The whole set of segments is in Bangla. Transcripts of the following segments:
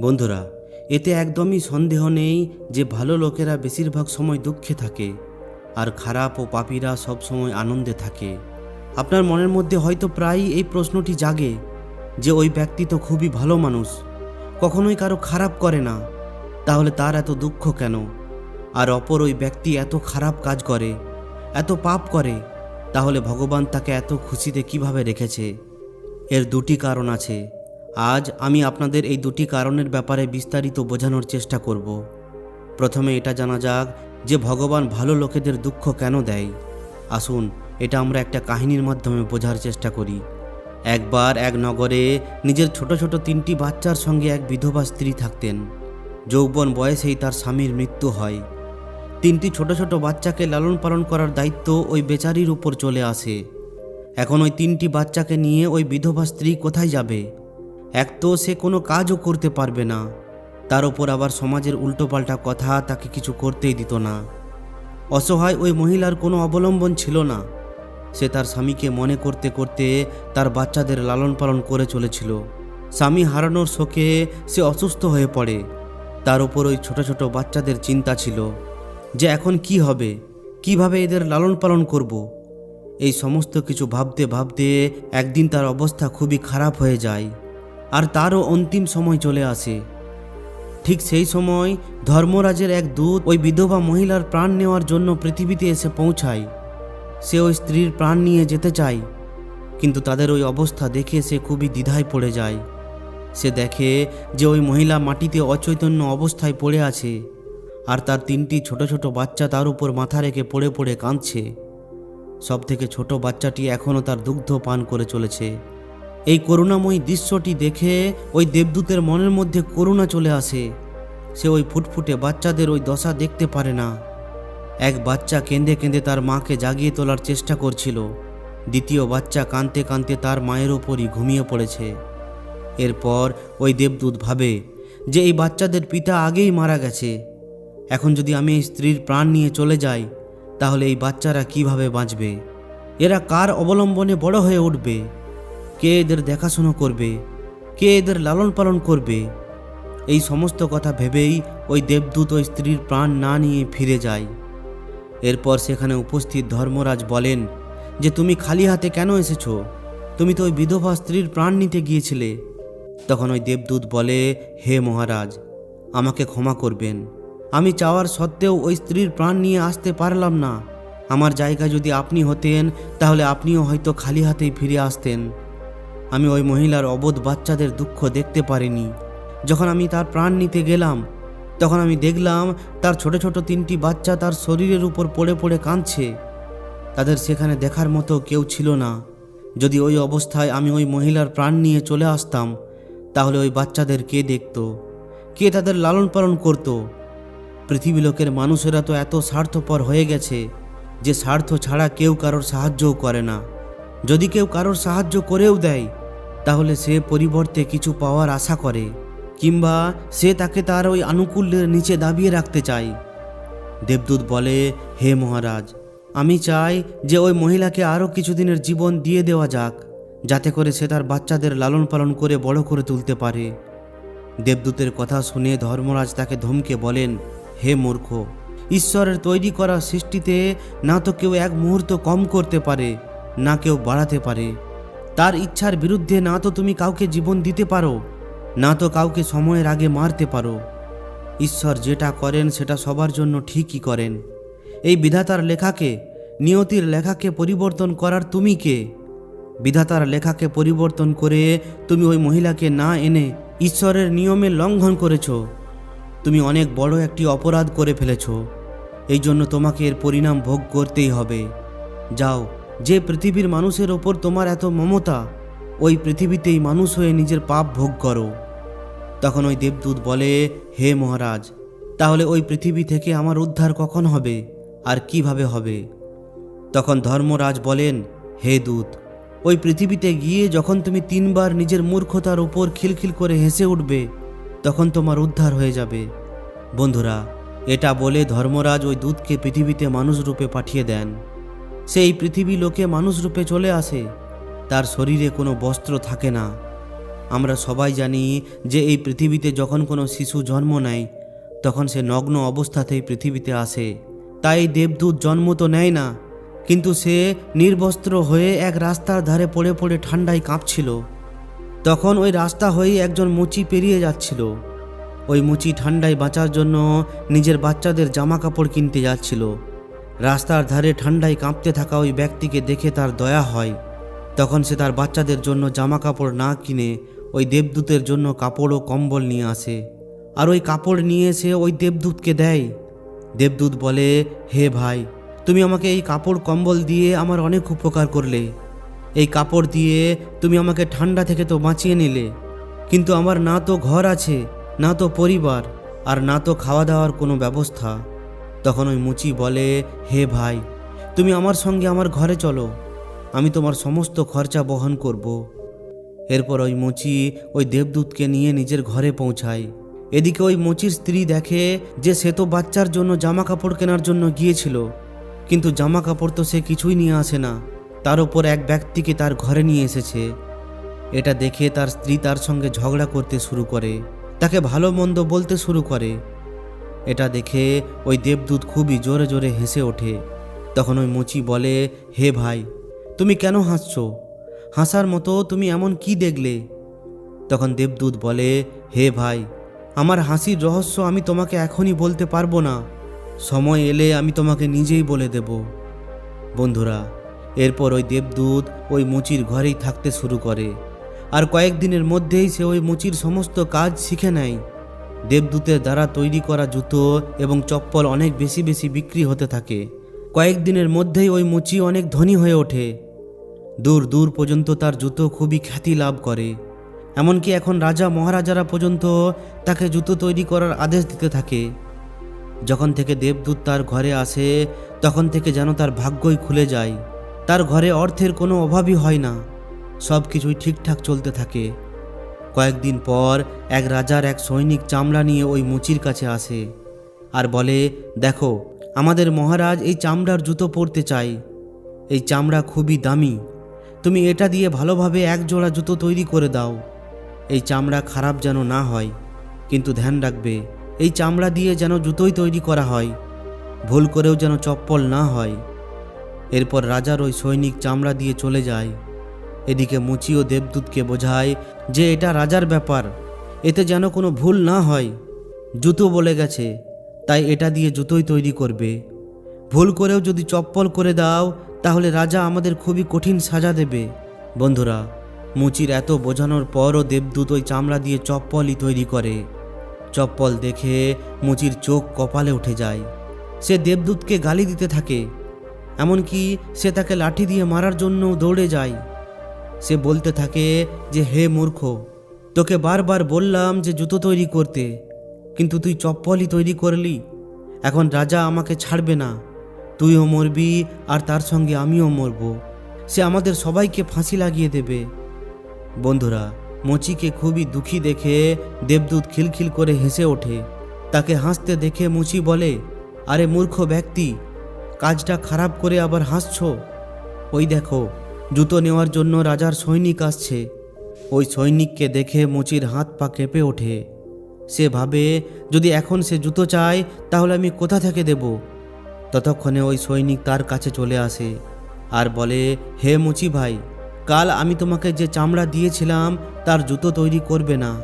বন্ধুরা, এতে একদমই সন্দেহ নেই যে ভালো লোকেরা বেশিরভাগ সময় দুঃখে থাকে আর খারাপ ও পাপীরা সবসময় আনন্দে থাকে। আপনার মনের মধ্যে হয়তো প্রায়ই এই প্রশ্নটি জাগে যে ওই ব্যক্তি তো খুবই ভালো মানুষ, কখনোই কারও খারাপ করে না। তাহলে তার এত দুঃখ কেন? আর অপর ওই ব্যক্তি এত খারাপ কাজ করে, এত পাপ করে, তাহলে ভগবান তাকে এত খুশিতে কীভাবে রেখেছে? এর দুটি কারণ আছে। আজ আমি আপনাদের এই দুটি কারণের ব্যাপারে বিস্তারিত বোঝানোর চেষ্টা করব। প্রথমে এটা জানা যাক যে ভগবান ভালো লোকেদের দুঃখ কেন দেয়। আসুন, এটা আমরা একটা কাহিনীর মাধ্যমে বোঝার চেষ্টা করি। একবার এক নগরে নিজের ছোট ছোট তিনটি বাচ্চার সঙ্গে এক বিধবা স্ত্রী থাকতেন। যৌবন বয়সেই তার স্বামীর মৃত্যু হয়। তিনটি ছোট ছোট বাচ্চাকে লালন পালন করার দায়িত্ব ওই বেচারির উপর চলে আসে। এখন ওই তিনটি বাচ্চাকে নিয়ে ওই বিধবা স্ত্রী কোথায় যাবে? এক তো সে কোনো কাজও করতে পারবে না। তার ওপর আবার সমাজের উল্টোপাল্টা কথা তাকে কিছু করতেই দিত না। অসহায় ওই মহিলার কোনো অবলম্বন ছিল না। সে তার স্বামীকে মনে করতে করতে তার বাচ্চাদের লালন পালন করে চলেছিল। স্বামী হারানোর শোকে সে অসুস্থ হয়ে পড়ে। তার উপর ওই ছোট ছোট বাচ্চাদের চিন্তা ছিল যে এখন কি হবে? কীভাবে এদের লালন পালন করব। এই সমস্ত কিছু ভাবতে ভাবতে একদিন তার অবস্থা খুবই খারাপ হয়ে যায়। আর তারও অন্তিম সময় চলে আসে। ঠিক সেই সময় ধর্মরাজের এক দূত ওই বিধবা মহিলার প্রাণ নেওয়ার জন্য পৃথিবীতে এসে পৌঁছায়। সে ওই স্ত্রীর প্রাণ নিয়ে যেতে চায়, কিন্তু তাদের ওই অবস্থা দেখে সে খুবই দ্বিধায় পড়ে যায়। সে দেখে যে ওই মহিলা মাটিতে অচৈতন্য অবস্থায় পড়ে আছে, আর তার তিনটি ছোট ছোট বাচ্চা তার উপর মাথা রেখে পড়ে পড়ে কাঁদছে। সব থেকে ছোট বাচ্চাটি এখনও তার দুগ্ধ পান করে চলেছে। এই করুণাময়ী দৃশ্যটি দেখে ওই দেবদূতের মনের মধ্যে করুণা চলে আসে। সে ওই ফুটফুটে বাচ্চাদের ওই দশা দেখতে পারে না। এক বাচ্চা কেঁদে কেঁদে তার মাকে জাগিয়ে তোলার চেষ্টা করছিল। দ্বিতীয় বাচ্চা কাঁদতে কাঁদতে তার মায়ের ওপরই ঘুমিয়ে পড়েছে। এরপর ওই দেবদূত ভাবে যে এই বাচ্চাদের পিতা আগেই মারা গেছে। এখন যদি আমি এই স্ত্রীর প্রাণ নিয়ে চলে যাই, তাহলে এই বাচ্চারা কীভাবে বাঁচবে? এরা কার অবলম্বনে বড় হয়ে উঠবে? কে এদের দেখাশোনা করবে? কে এদের লালন পালন করবে? এই সমস্ত কথা ভেবেই ওই দেবদূত ওই স্ত্রীর প্রাণ না নিয়ে ফিরে যায়। এরপর সেখানে উপস্থিত ধর্মরাজ বলেন যে, তুমি খালি হাতে কেন এসেছ? তুমি তো ওই বিধবা স্ত্রীর প্রাণ নিতে গিয়েছিলে। তখন ওই দেবদূত বলে, হে মহারাজ, আমাকে ক্ষমা করবেন। আমি চাওয়ার সত্ত্বেও ওই স্ত্রীর প্রাণ নিয়ে আসতে পারলাম না। আমার জায়গা যদি আপনি হতেন, তাহলে আপনিও হয়তো খালি হাতেই ফিরে আসতেন। আমি ওই মহিলার অবোধ বাচ্চাদের দুঃখ দেখতে পারিনি। যখন আমি তার প্রাণ নিতে গেলাম, তখন আমি দেখলাম তার ছোট ছোট তিনটি বাচ্চা তার শরীরের উপর পড়ে পড়ে কাঁদছে। তাদের সেখানে দেখার মতো কেউ ছিল না। যদি ওই অবস্থায় আমি ওই মহিলার প্রাণ নিয়ে চলে আসতাম, তাহলে ওই বাচ্চাদের কে দেখত? কে তাদের লালন পালন করত? পৃথিবী লোকের মানুষেরা তো এত স্বার্থপর হয়ে গেছে, যে স্বার্থ ছাড়া কেউ কারোর সাহায্যও করে না। যদি কেউ কারোর সাহায্য করেও দেয় তাহলে সে পরিবর্তে কিছু পাওয়ার আশা করে, কিংবা সে তাকে তার ওই আনুকূল্যের নিচে দাবিয়ে রাখতে চায়। দেবদূত বলে, হে মহারাজ, আমি চাই যে ওই মহিলাকে আরও কিছুদিনের জীবন দিয়ে দেওয়া যাক, যাতে করে সে তার বাচ্চাদের লালন পালন করে বড় করে তুলতে পারে। দেবদূতের কথা শুনে ধর্মরাজ তাকে ধমকে বলেন, হে মূর্খ, ঈশ্বরের তৈরি করা সৃষ্টিতে না তো কেউ এক মুহূর্ত কম করতে পারে, না কেউ বাড়াতে পারে। তার ইচ্ছার বিরুদ্ধে না তো তুমি কাউকে জীবন দিতে পারো, না তো কাউকে সময়ের আগে মারতে পারো। ঈশ্বর যেটা করেন সেটা সবার জন্য ঠিকই করেন। এই বিধাতার লেখাকে, নিয়তির লেখাকে পরিবর্তন করার তুমি কে? বিধাতার লেখাকে পরিবর্তন করে তুমি ওই মহিলাকে না এনে ঈশ্বরের নিয়মে লঙ্ঘন করেছ। তুমি অনেক বড় একটি অপরাধ করে ফেলেছ। এই জন্য তোমাকে এর পরিণাম ভোগ করতেই হবে। যাও যে পৃথিবীর মানুষের ওপর তোমার এত মমতা, ওই পৃথিবীতেই মানুষ হয়ে নিজের পাপ ভোগ করো। তখন ওই দেবদূত বলে, হে মহারাজ, তাহলে ওই পৃথিবী থেকে আমার উদ্ধার কখন হবে? আর কীভাবে হবে? তখন ধর্মরাজ বলেন, হে দূত, ওই পৃথিবীতে গিয়ে যখন তুমি তিনবার নিজের মূর্খতার উপর খিলখিল করে হেসে উঠবে, তখন তোমার উদ্ধার হয়ে যাবে। বন্ধুরা, এটা বলে ধর্মরাজ ওই দূতকে পৃথিবীতে মানুষ রূপে পাঠিয়ে দেন। সেই পৃথিবী লোকে মানুষ রূপে চলে আসে। তার শরীরে কোনো বস্ত্র থাকে না। আমরা সবাই জানি যে এই পৃথিবীতে যখন কোনো শিশু জন্ম নেয়, তখন সে নগ্ন অবস্থাতেই পৃথিবীতে আসে। তাই দেবদূত জন্ম তো নেয় না, কিন্তু সে নির্বস্ত্র হয়ে এক রাস্তার ধারে পড়ে পড়ে ঠান্ডায় কাঁপছিল। তখন ওই রাস্তা হয়ে একজন মুচি পেরিয়ে যাচ্ছিল। ওই মুচি ঠান্ডায় বাঁচার জন্য নিজের বাচ্চাদের জামা কাপড় কিনতে যাচ্ছিল। রাস্তার ধারে ঠান্ডায় কাঁপতে থাকা ওই ব্যক্তিকে দেখে তার দয়া হয়। তখন সে তার বাচ্চাদের জন্য জামা কাপড় না কিনে ওই দেবদূতের জন্য কাপড় ও কম্বল নিয়ে আসে। আর ওই কাপড় নিয়ে এসে ওই দেবদূতকে দেয়। দেবদূত বলে, হে ভাই, তুমি আমাকে এই কাপড় কম্বল দিয়ে আমার অনেক উপকার করলে। এই কাপড় দিয়ে তুমি আমাকে ঠান্ডা থেকে তো বাঁচিয়ে নিলে। কিন্তু আমার না তো ঘর আছে, না তো পরিবার, আর না তো খাওয়া দাওয়ার কোনো ব্যবস্থা। তখন ওই মুচি বলে, হে ভাই, তুমি আমার সঙ্গে আমার ঘরে চলো। আমি তোমার সমস্ত খরচা বহন করব। এরপর ওই মুচি ওই দেবদূতকে নিয়ে নিজের ঘরে পৌঁছায়। এদিকে ওই মুচির স্ত্রী দেখে যে সে তো বাচ্চার জন্য জামা কাপড় কেনার জন্য গিয়েছিল, কিন্তু জামা কাপড় তো সে কিছুই নিয়ে আসে না। তার ওপর এক ব্যক্তিকে তার ঘরে নিয়ে এসেছে। এটা দেখে তার স্ত্রী তার সঙ্গে ঝগড়া করতে শুরু করে। তাকে ভালো মন্দ বলতে শুরু করে। এটা দেখে ওই দেবদূত খুবই জোরে জোরে হেসে ওঠে। তখন ওই মুচি বলে, হে ভাই, তুমি কেন হাসছো? হাসার মতো তুমি এমন কি দেখলে? তখন দেবদূত বলে, হে ভাই, আমার হাসির রহস্য আমি তোমাকে এখনই বলতে পারব না। সময় এলে আমি তোমাকে নিজেই বলে দেব। বন্ধুরা, এরপর ওই দেবদূত ওই মুচির ঘরেই থাকতে শুরু করে। আর কয়েকদিনের মধ্যেই সে ওই মুচির সমস্ত কাজ শিখে নেয়। দেবদূতের দ্বারা তৈরি করা জুতো এবং চপ্পল অনেক বেশি বেশি বিক্রি হতে থাকে। কয়েকদিনের মধ্যেই ওই মুচি অনেক ধনী হয়ে ওঠে। দূর দূর পর্যন্ত তার জুতো খুবই খ্যাতি লাভ করে। এমনকি এখন রাজা মহারাজারা পর্যন্ত তাকে জুতো তৈরি করার আদেশ দিতে থাকে। যখন থেকে দেবদূত তার ঘরে আসে, তখন থেকে যেন তার ভাগ্যই খুলে যায়। তার ঘরে অর্থের কোনো অভাবই হয় না। সব কিছুই ঠিকঠাক চলতে থাকে। কয়েকদিন পর এক রাজার এক সৈনিক চামড়া নিয়ে ওই মুচির কাছে আসে আর বলে, দেখো, আমাদের মহারাজ এই চামড়ার জুতো পরতে চাই। এই চামড়া খুবই দামি। তুমি এটা দিয়ে ভালোভাবে এক জোড়া জুতো তৈরি করে দাও। এই চামড়া খারাপ যেন না হয়, কিন্তু ধ্যান রাখবে, এই চামড়া দিয়ে যেন জুতোই তৈরি করা হয়, ভুল করেও যেন চপ্পল না হয়। এরপর রাজার ওই সৈনিক চামড়া দিয়ে চলে যায়। এদিকে মুচি ও দেবদূতকে বোঝায় যে এটা রাজার ব্যাপার, এতে যেন কোনো ভুল না হয়। জুতো বলে গেছে, তাই এটা দিয়ে জুতোই তৈরি করবে। ভুল করেও যদি চপ্পল করে দাও, তাহলে রাজা আমাদের খুবই কঠিন সাজা দেবে। বন্ধুরা, মুচির এত বোঝানোর পরও দেবদূত ওই চামড়া দিয়ে চপ্পলই তৈরি করে। চপ্পল দেখে মুচির চোখ কপালে উঠে যায়। সে দেবদূতকে গালি দিতে থাকে, এমনকি সে তাকে লাঠি দিয়ে মারার জন্য দৌড়ে যায়। সে বলতে থাকে যে, হে মূর্খ, তোকে বারবার বললাম যে জুতো তৈরি করতে, কিন্তু তুই চপ্পলই তৈরি করলি। এখন রাজা আমাকে ছাড়বে না। তুইও মরবি আর তার সঙ্গে আমিও মরব। সে আমাদের সবাইকে ফাঁসি লাগিয়ে দেবে। বন্ধুরা, মুচিকে খুবই দুঃখী দেখে দেবদূত খিলখিল করে হেসে ওঠে। তাকে হাসতে দেখে মুচি বলে, আরে মূর্খ ব্যক্তি, কাজটা খারাপ করে আবার হাসছো? ওই দেখো জুতো নেওয়ার জন্য রাজার সৈনিক আসছে। ওই সৈনিককে দেখে মুচির হাত পা কেঁপে ওঠে। সে ভাবে, যদি এখন সে জুতো চায়, তাহলে আমি কোথা থেকে দেব? ততক্ষণে ওই সৈনিক তার কাছে চলে আসে আর বলে, হে মুচি ভাই, কাল আমি তোমাকে যে চামড়া দিয়েছিলাম, তার জুতো তৈরি করবে না।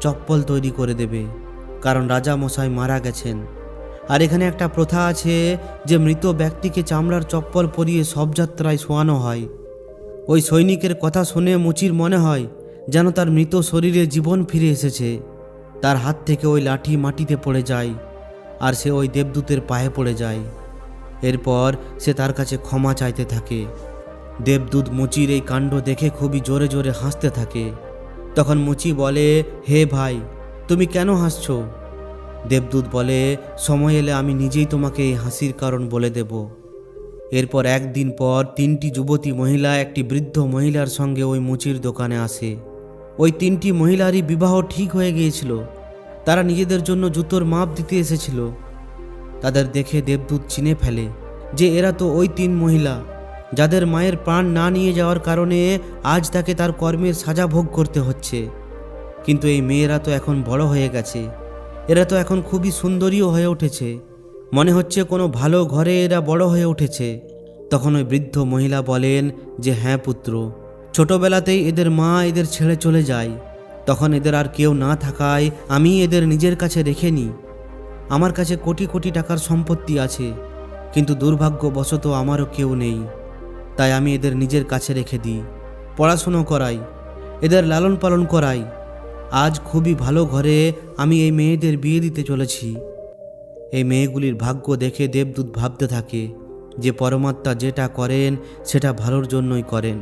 চপ্পল তৈরি করে দেবে, কারণ রাজা মশাই মারা গেছেন। আর এখানে একটা প্রথা আছে যে মৃত ব্যক্তিকে চামড়ার চপ্পল পরিয়ে সব যাত্রায় শোয়ানো হয়। ওই সৈনিকের কথা শুনে মুচির মনে হয় যেন তার মৃত শরীরে জীবন ফিরে এসেছে। তার হাত থেকে ওই লাঠি মাটিতে পড়ে যায় আর সে ওই দেবদূতের পায়ে পড়ে যায়। এরপর সে তার কাছে ক্ষমা চাইতে থাকে। দেবদূত মুচির এই কাণ্ড দেখে খুবই জোরে জোরে হাসতে থাকে। তখন মুচি বলে, হে ভাই, তুমি কেন হাসছো? দেবদূত বলে, সময় এলে আমি নিজেই তোমাকে এই হাসির কারণ বলে দেব। এরপর একদিন পর তিনটি যুবতী মহিলা একটি বৃদ্ধ মহিলার সঙ্গে ওই মুচির দোকানে আসে। ওই তিনটি মহিলারই বিবাহ ঠিক হয়ে গিয়েছিল। তারা নিজেদের জন্য জুতোর মাপ দিতে এসেছিল। তাদের দেখে দেবদূত চিনে ফেলে যে এরা তো ওই তিন মহিলা, যাদের মায়ের প্রাণ না নিয়ে যাওয়ার কারণে আজ তাকে তার কর্মের সাজা ভোগ করতে হচ্ছে। কিন্তু এই মেয়েরা তো এখন বড় হয়ে গেছে। এরা তো এখন খুবই সুন্দরীও হয়ে উঠেছে। মনে হচ্ছে কোনো ভালো ঘরে এরা বড় হয়ে উঠেছে। তখন ওই বৃদ্ধ মহিলা বলেন যে হ্যাঁ পুত্র, ছোটবেলাতেই এদের মা এদের ছেড়ে চলে যায়। তখন এদের আর কেউ না থাকায় আমি এদের নিজের কাছে রেখে নিই। আমার কাছে কোটি কোটি টাকার সম্পত্তি আছে, কিন্তু দুর্ভাগ্যবশত আমারও কেউ নেই। তাই আমি এদের নিজের কাছে রেখে দিই। পড়াশুনো করাই, এদের লালন পালন করাই। আজ খুবই ভালো ঘরে আমি এই মেয়েদের বিয়ে দিতে চলেছি। এই মেয়েগুলির ভাগ্য দেখে দেবদূত ভাবতে থাকে যে পরমাত্মা যেটা করেন, সেটা ভালোর জন্যই করেন।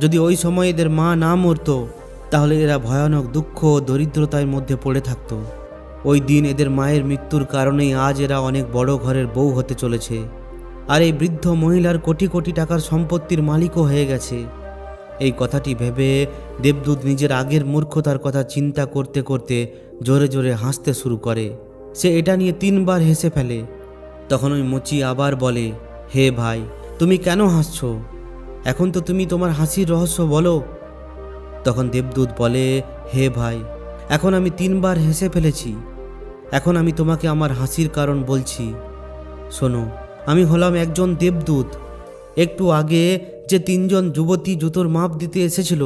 যদি ওই সময় এদের মা না মরতো, তাহলে এরা ভয়ানক দুঃখ ও দরিদ্রতার মধ্যে পড়ে থাকত। ওই দিন এদের মায়ের মৃত্যুর কারণেই আজ এরা অনেক বড় ঘরের বউ হতে চলেছে। আর এই বৃদ্ধ মহিলার কোটি কোটি টাকার সম্পত্তির মালিকও হয়ে গেছে। এই কথাটি ভেবে দেবদূত নিজের আগের মূর্খতার কথা চিন্তা করতে করতে জোরে জোরে হাসতে শুরু করে। সে এটা নিয়ে তিনবার হেসে ফেলে। তখন ওই মুচি আবার বলে, হে ভাই, তুমি কেন হাসছো? এখন তো তুমি তোমার হাসির রহস্য বলো। তখন দেবদূত বলে, হে ভাই, এখন আমি তিনবার হেসে ফেলেছি। এখন আমি তোমাকে আমার হাসির কারণ বলছি। শোনো, আমি হলাম একজন দেবদূত। একটু আগে যে তিনজন যুবতী জুতোর মাপ দিতে এসেছিল,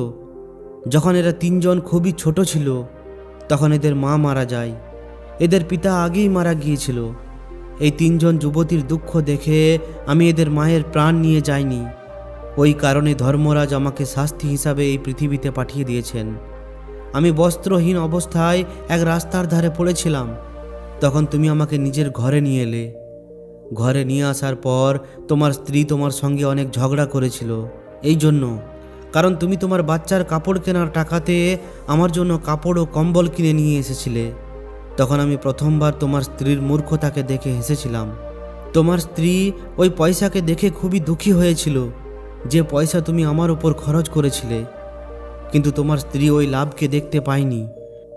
যখন এরা তিনজন খুবই ছোট ছিল, তখন এদের মা মারা যায়। এদের পিতা আগেই মারা গিয়েছিল। এই তিনজন যুবতীর দুঃখ দেখে আমি এদের মায়ের প্রাণ নিয়ে যাইনি। ওই কারণে ধর্মরাজ আমাকে শাস্তি হিসাবে এই পৃথিবীতে পাঠিয়ে দিয়েছেন। আমি বস্ত্রহীন অবস্থায় এক রাস্তার ধারে পড়েছিলাম। তখন তুমি আমাকে নিজের ঘরে নিয়ে এলে। ঘরে নিয়ে আসার পর তোমার স্ত্রী তোমার সঙ্গে অনেক ঝগড়া করেছিল। এই জন্য। কারণ তুমি তোমার বাচ্চার কাপড় কেনার টাকাতে আমার জন্য কাপড় ও কম্বল কিনে নিয়ে এসেছিলে। তখন আমি প্রথমবার তোমার স্ত্রীর মূর্খতাকে দেখে হেসেছিলাম। তোমার স্ত্রী ওই পয়সাকে দেখে খুবই দুঃখী হয়েছিল যে পয়সা তুমি আমার ওপর খরচ করেছিলে। কিন্তু তোমার স্ত্রী ওই লাভকে দেখতে পায়নি,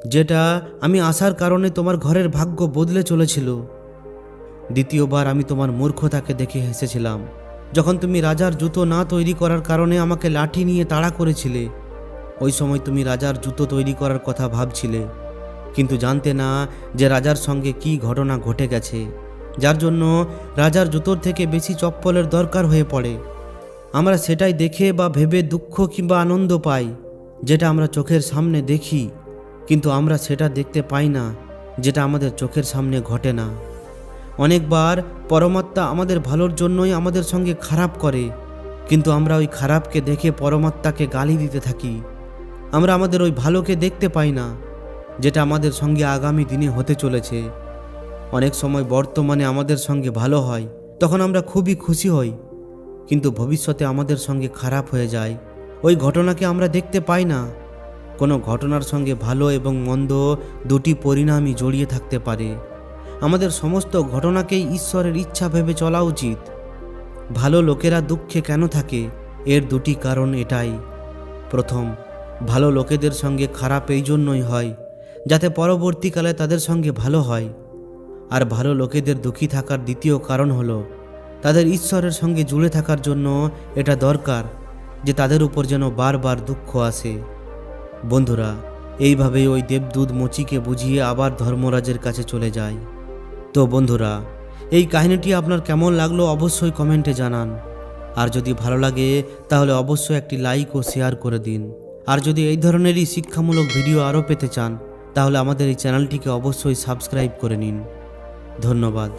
যেটা আমি আসার কারণে তোমার ঘরের ভাগ্য বদলে চলেছিল। দ্বিতীয়বার আমি তোমার মূর্খতাকে দেখে হেসেছিলাম, যখন তুমি রাজার জুতো না তৈরি করার কারণে আমাকে লাঠি নিয়ে তাড়া করেছিলে। ওই সময় তুমি রাজার জুতো তৈরি করার কথা ভাবছিলে। কিন্তু জানতে না যে রাজার সঙ্গে কি ঘটনা ঘটে গেছে, যার জন্য রাজার জুতোর থেকে বেশি চপ্পলের দরকার হয়ে পড়ে। আমরা সেটাই দেখে বা ভেবে দুঃখ কিংবা আনন্দ পাই, যেটা আমরা চোখের সামনে দেখি, কিন্তু আমরা সেটা দেখতে পাই না, যেটা আমাদের চোখের সামনে ঘটে না। অনেকবার পরমাত্মা আমাদের ভালোর জন্যই আমাদের সঙ্গে খারাপ করে, কিন্তু আমরা ওই খারাপকে দেখে পরমাত্মাকে গালি দিতে থাকি। আমরা আমাদের ওই ভালোকে দেখতে পাই না যেটা আমাদের সঙ্গে আগামী দিনে হতে চলেছে। অনেক সময় বর্তমানে আমাদের সঙ্গে ভালো হয়, তখন আমরা খুবই খুশি হই। কিন্তু ভবিষ্যতে আমাদের সঙ্গে খারাপ হয়ে যায়। ওই ঘটনাকে আমরা দেখতে পাই না। কোনো ঘটনার সঙ্গে ভালো এবং মন্দ দুটি পরিণামই জড়িয়ে থাকতে পারে। আমাদের সমস্ত ঘটনাকেই ঈশ্বরের ইচ্ছা ভেবে চলা উচিত। ভালো লোকেরা দুঃখে কেন থাকে? এর দুটি কারণ এটাই। প্রথম, ভালো লোকেদের সঙ্গে খারাপ এই জন্যই হয়। যাতে পরবর্তীকালে তাদের সঙ্গে ভালো হয়। আর ভালো লোকেদের দুঃখী থাকার দ্বিতীয় কারণ হলো, তাদের ঈশ্বরের সঙ্গে জুড়ে থাকার জন্য এটা দরকার যে তাদের উপর যেন বারবার দুঃখ আসে। বন্ধুরা, এইভাবেই ওই দেবদূত মচিকে বুঝিয়ে আবার ধর্মরাজের কাছে চলে যায়। তো বন্ধুরা, এই কাহিনীটি আপনার কেমন লাগল অবশ্যই কমেন্টে জানান। আর যদি ভালো লাগে, তাহলে অবশ্যই একটি লাইক ও শেয়ার করে দিন। আর যদি এই ধরনেরই শিক্ষামূলক ভিডিও আরও পেতে চান তাহলে আমাদের এই চ্যানেলটিকে অবশ্যই সাবস্ক্রাইব করে নিন। ধন্যবাদ।